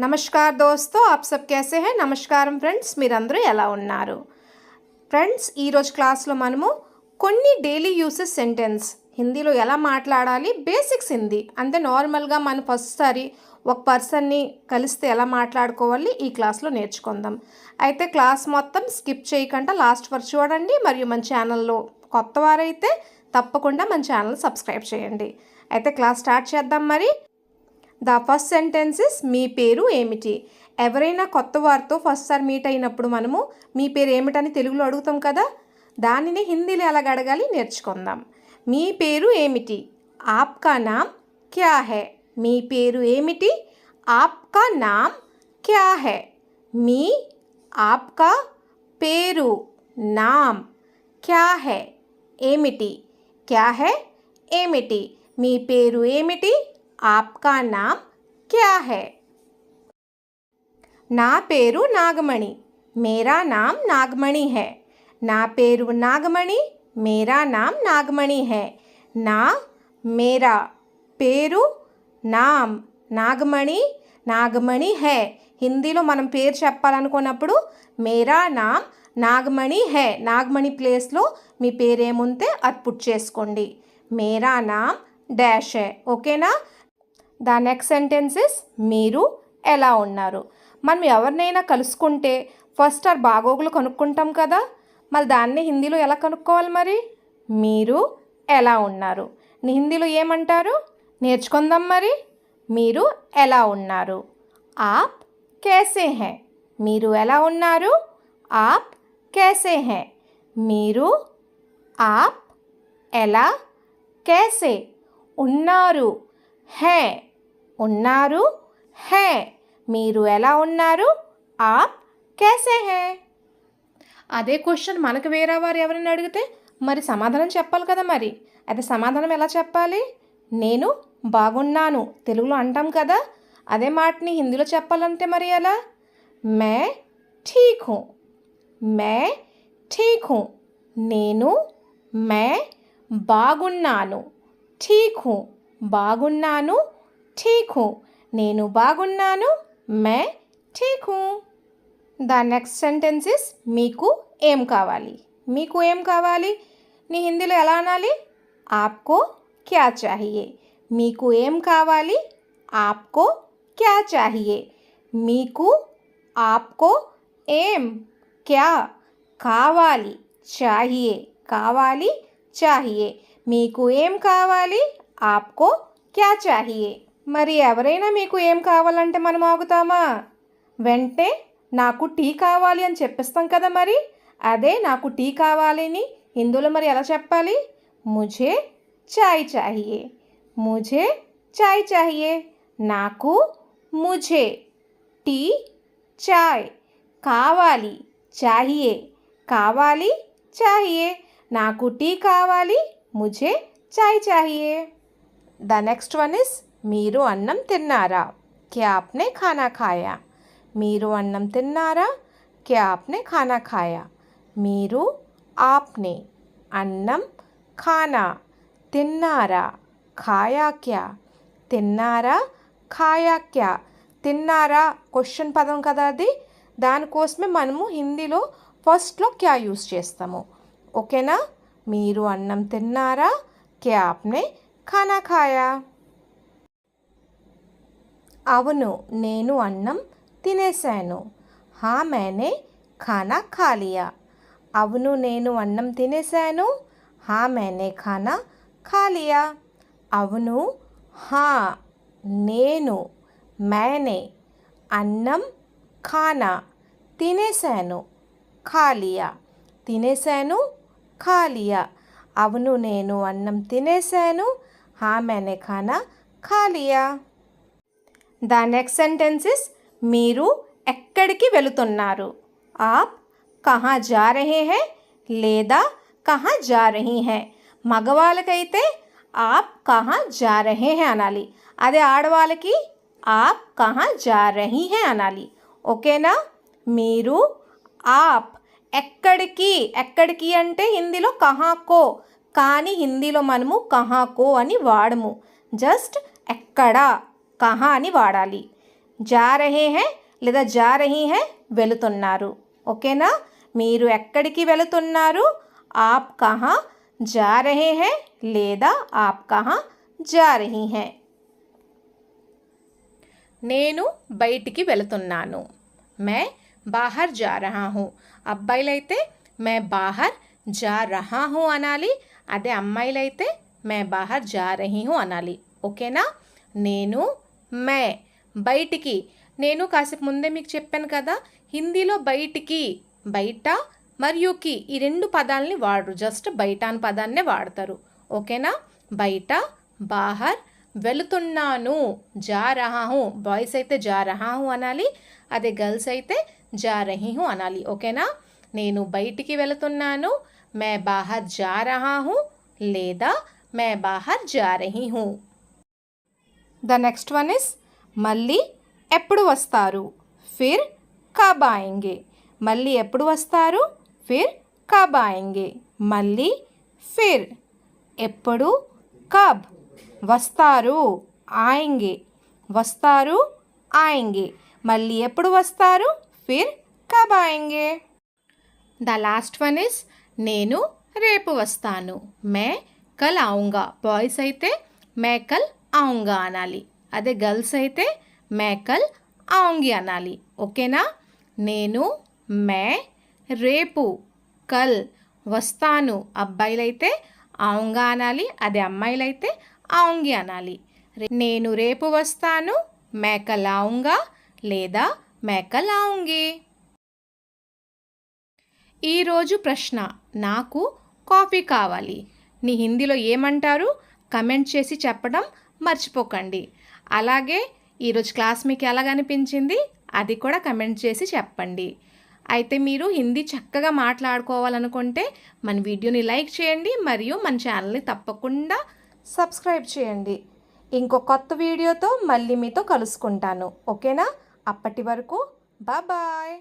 నమస్కార్ దోస్తో ఆప్ sub కేసే హే? నమస్కారం friends మీరందరూ ఎలా ఉన్నారు? ఫ్రెండ్స్ ఈరోజు క్లాస్లో మనము కొన్ని డైలీ యూసెస్ సెంటెన్స్ హిందీలో ఎలా మాట్లాడాలి? బేసిక్స్ హిందీ. అంటే నార్మల్గా మనం ఫస్ట్ సారి ఒక పర్సన్ని కలిస్తే ఎలా మాట్లాడుకోవాలి? ఈ క్లాస్లో నేర్చుకుందాం. అయితే క్లాస్ మొత్తం స్కిప్ చేయకుండా లాస్ట్ వరకు చూడండి. మరియు మన ఛానల్లో కొత్త వారైతే తప్పకుండా మన ఛానల్ సబ్స్క్రైబ్ చేయండి. అయితే క్లాస్ స్టార్ట్ చేద్దాం మరి. ద ఫస్ట్ సెంటెన్సెస్ మీ పేరు ఏమిటి? ఎవరైనా కొత్త వారితో ఫస్ట్ సార్ మీట్ అయినప్పుడు మనము మీ పేరు ఏమిటని తెలుగులో అడుగుతాం కదా? దానిని హిందీలో ఎలాగ అడగాలి? నేర్చుకుందాం. మీ పేరు ఏమిటి? ఆప్కా నామ్ క్యా హే? మీ పేరు ఏమిటి? ఆప్కా నామ్ క్యా హే? మీ ఆప్కా పేరు నామ్ క్యా హే? ఏమిటి? క్యా హే? ఏమిటి? మీ పేరు ఏమిటి? ఆప్కా నామ్ క్యా హే నా పేరు నాగమణి మేరా నామ్ నాగమణి హై నా పేరు నాగమణి మేరా నామ్ నాగమణి హై నా మేరా పేరు నామ్ నాగమణి నాగమణి హై హిందీలో మనం పేరు చెప్పాలనుకున్నప్పుడు మేరా నామ్ నాగమణి హై నాగమణి ప్లేస్లో మీ పేరేముంటే అది పుట్ చేసుకోండి. మేరా నామ్ డాష్ హై ఓకేనా? ద నెక్స్ట్ సెంటెన్సెస్ మీరు ఎలా ఉన్నారు? మనం ఎవరినైనా కలుసుకుంటే ఫస్ట్ ఆర్ బాగోగులు కనుక్కుంటాం కదా. మరి దాన్ని హిందీలో ఎలా కనుక్కోవాలి మరి? మీరు ఎలా ఉన్నారు? హిందీలో ఏమంటారు? నేర్చుకుందాం మరి. మీరు ఎలా ఉన్నారు? ఆప్ కేసే హే. మీరు ఎలా ఉన్నారు? ఆప్ కేసే హే. మీరు ఆప్ ఎలా కేసే? ఉన్నారు హే. ఉన్నారు? హే మీరు ఎలా ఉన్నారు? ఆప్ కేసే హే. అదే క్వశ్చన్ మనకు వేరే వారు ఎవరైనా అడిగితే మరి సమాధానం చెప్పాలి కదా మరి. అయితే సమాధానం ఎలా చెప్పాలి? నేను బాగున్నాను తెలుగులో అంటాం కదా. అదే మాటని హిందీలో చెప్పాలంటే మరి ఎలా? మే ఠీక్. హూ మే ఠీక్. హూ నేను మే బాగున్నాను ఠీక్. హూ బాగున్నాను ఠీక్ హూ నేను బాగున్నాను మే ఠీక్ హూ ద నెక్స్ట్ సెంటెన్సెస్ మీకు ఏం కావాలి మీకు ఏం కావాలి నీ హిందీలో ఎలా అనాలి ఆప్కో క్యా చాహియే మీకు ఏం కావాలి ఆప్కో క్యా చాహియే మీకు ఆప్కో ఏం క్యా కావాలి చాహియే కావాలి చాహియే మీకు ఏం కావాలి ఆప్కో క్యా చాహియే మరి ఎవరైనా మీకు ఏం కావాలంటే మనం ఆగుతామా? వెంటే నాకు టీ కావాలి అని చెప్పిస్తాం కదా మరి. అదే నాకు టీ కావాలని హిందువులు మరి ఎలా చెప్పాలి? ముజే చాయ్ చాహియే ముజే చాయ్ చాహియే నాకు ముజే టీ చాయ్ కావాలి చాహియే కావాలి చాహియే నాకు టీ కావాలి ముజే చాయ్ చాహియే. ద నెక్స్ట్ వన్ ఇస్ మీరు అన్నం తిన్నారా? క్యా ఆప్నే ఖానా ఖాయా? మీరు అన్నం తిన్నారా? క్యా ఆప్నే ఖానా ఖాయా? మీరు ఆప్నే అన్నం ఖానా తిన్నారా? ఖాయా క్యా? తిన్నారా? ఖాయా క్యా? తిన్నారా? క్వశ్చన్ పదం కదా అది. దానికోసమే మనము హిందీలో ఫస్ట్లో క్యా యూస్ చేస్తాము. ఓకేనా? మీరు అన్నం తిన్నారా? క్యా ఆప్నే ఖానా ఖాయా? అవును నేను అన్నం తినేశాను. హా మేనే ఖానా ఖా అవును నేను అన్నం తినేశాను. హా మేనే ఖానా ఖా అవును హా నేను మేనే అన్నం ఖానా తినేశాను. ఖాళీయా? తినేశాను ఖాళీయా. అవును నేను అన్నం తినేశాను. హా మేనే ఖానా ఖాళీయా? ద నెక్స్ట్ సెంటెన్సెస్ మీరు ఎక్కడికి వెళుతున్నారు? ఆప్ కహా జా రహే హే లేదా కహా జా రహీ హే? మగవాళ్ళకైతే ఆప్ కహా జా రహే హే అనాలి. అదే ఆడవాళ్ళకి ఆప్ కహా జా రహీ హే అనాలి. ఓకేనా? మీరు ఆప్ ఎక్కడికి ఎక్కడికి అంటే హిందీలో కహాకో కానీ హిందీలో మనము కహాకో అని వాడము. జస్ట్ ఎక్కడ. కహా అని వాడాలి. జా రహే హే లేదా జా రహీ హే వెళుతున్నారు. ఓకేనా? మీరు ఎక్కడికి వెళుతున్నారు? ఆప్ కహా జా రహే హే లేదా ఆప్ కహా జా రహీ హే? నేను బయటికి వెళుతున్నాను. మే బాహర్ జా రహా హూ. అబ్బాయిలైతే మే బాహర్ జా రహా హూ అనాలి. అదే అమ్మాయిలైతే మే బాహర్ జా రహీ హూ అనాలి. ఓకేనా? నేను మే. బయటికి. నేను కాసేపు ముందే మీకు చెప్పాను కదా హిందీలో బయటికి బయట మరియు కి ఈ రెండు పదాలని వాడరు. జస్ట్ బయట అని పదాన్నే వాడతారు. ఓకేనా? బయట బాహర్ వెళుతున్నాను జా రహా బాయ్స్ అయితే జా అనాలి అదే గర్ల్స్ అయితే జా రహీ అనాలి. ఓకేనా? నేను బయటికి వెళుతున్నాను మే బాహర్ జా లేదా మే బాహర్ జా ద నెక్స్ట్ వన్ ఇస్ మళ్ళీ ఎప్పుడు వస్తారు? ఫిర్ కబ్ ఆయింగే మళ్ళీ ఎప్పుడు వస్తారు? ఫిర్ కబ్ ఆయంగే మళ్ళీ ఫిర్ ఎప్పుడు కబ్ వస్తారు? ఆయంగే. వస్తారు? ఆయింగే. మళ్ళీ ఎప్పుడు వస్తారు? ఫిర్ కబ్ ఆయంగే ద లాస్ట్ వన్ ఇస్ నేను రేపు వస్తాను. మే కల్ ఆవుగా. బాయ్స్ అయితే మే కల్ ఆంగా అనాలి. అదే గర్ల్స్ అయితే మేకల్ ఆంగి అనాలి. ఓకేనా? నేను మే రేపు కల్ వస్తాను. అబ్బాయిలైతే ఆంగా అనాలి అదే అమ్మాయిలైతే ఆంగి అనాలి. నేను రేపు వస్తాను మేకల్ ఆంగా లేదా మేకల్ ఆంగి ఈరోజు ప్రశ్న నాకు కాఫీ కావాలి. నీ హిందీలో ఏమంటారు? కమెంట్ చేసి చెప్పడం మర్చిపోకండి. అలాగే ఈరోజు క్లాస్ మీకు ఎలాగ అనిపించింది? అది కూడా కమెంట్ చేసి చెప్పండి. అయితే మీరు హిందీ చక్కగా మాట్లాడుకోవాలనుకుంటే మన వీడియోని లైక్ చేయండి మరియు మన ఛానల్ని తప్పకుండా సబ్స్క్రైబ్ చేయండి. ఇంకో కొత్త వీడియోతో మళ్ళీ మీతో కలుసుకుంటాను. ఓకేనా? అప్పటి వరకు బాయ్